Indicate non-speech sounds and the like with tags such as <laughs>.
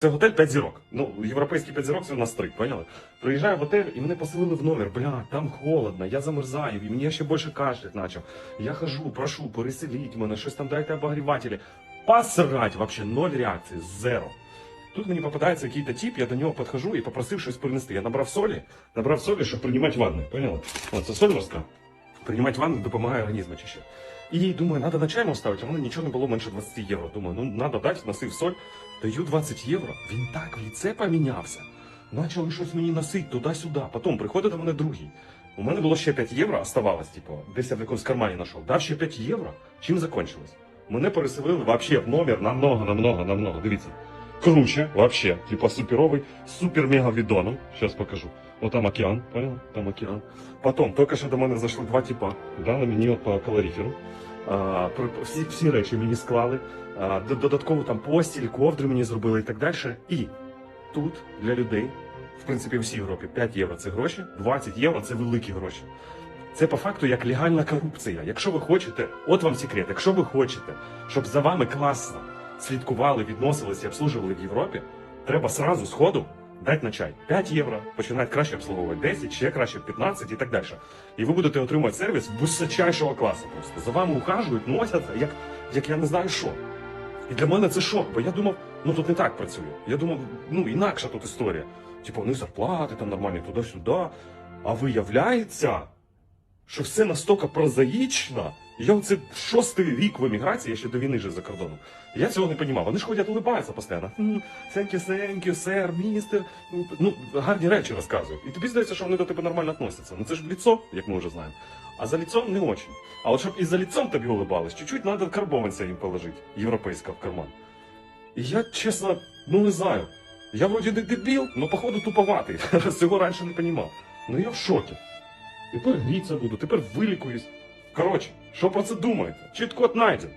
Це готель 5 зірок. Ну, європейський 5 зірок це у нас 3, поняли? Приїжджаю в готель і мене поселили в номер. Бля, там холодно, я замерзаю, і мені ще більше кашлять почав. Я хожу, прошу, переселіть мене, щось там дайте обогрівателі. Посрать, вообще ноль реакції, зеро. Тут мені попадається якийсь тип, я до нього підходжу і попросив щось принести. Я набрав солі, набрав солі, щоб приймати ванни, поняли? От це соль морська. Приймати ванну допомагає організму очищати. І думаю, треба на чайну ставити, а в мене нічого не було менше 20 євро. Думаю, ну треба дати, носив соль. Даю 20 євро. Він так в ліце помінявся. Почали щось мені носить туди-сюди. Потім приходить до мене другий. У мене було ще 5 євро, оставалось, типу, десь я в якомусь кармані знайшов. Дав ще 5 євро. Чим закончилось? Мене переселили вообще в номер намного, намного, намного. Дивіться. Круче, вообще, типа суперовий, супер-мега відоном. Сейчас покажу. Вот там океан, понял? Там океан. Потом, тільки що до мене зайшли два типа, дали мені от по калориферу. А, всі, всі речі мені склали. А, додатково там постіль, ковдри мені зробили і так далі. І тут для людей, в принципі, в всій Європі 5 євро це гроші, 20 євро це великі гроші. Це по факту як легальна корупція. Якщо ви хочете, от вам секрет, якщо ви хочете, щоб за вами класно слідкували, відносилися і обслужували в Європі, треба сразу з ходу дати на чай 5 євро, починають краще обслуговувати 10, ще краще 15 і так далі. І ви будете отримувати сервіс височайшого класу. Просто за вами ухажують, носяться, як, як я не знаю що. І для мене це шок, бо я думав, ну тут не так працює. Я думав, ну інакша тут історія. Типу, вони зарплати там нормальні туди-сюди. А виявляється, що все настільки прозаїчно. Я оце шостий рік в еміграції, я ще до війни жив за кордоном. Я цього не розумів. Вони ж ходять, улибаються постійно. «М, Thank you, thank you, сер, містер. Ну, гарні речі розказують. І тобі здається, що вони до тебе нормально відносяться. Ну це ж ліцо, як ми вже знаємо. А за лицом не очень. А от щоб і за лицом тобі улыбались, чуть-чуть треба карбованця їм положити, європейського в карман. І я, чесно, ну не знаю. Я вроді не дебіл, але походу туповатий. <laughs> Цього раніше не розумів. Ну я в шокі. Тепер гріться буду, тепер вилікуюсь. Коротше, що про це думаєте? Чіт-код найден.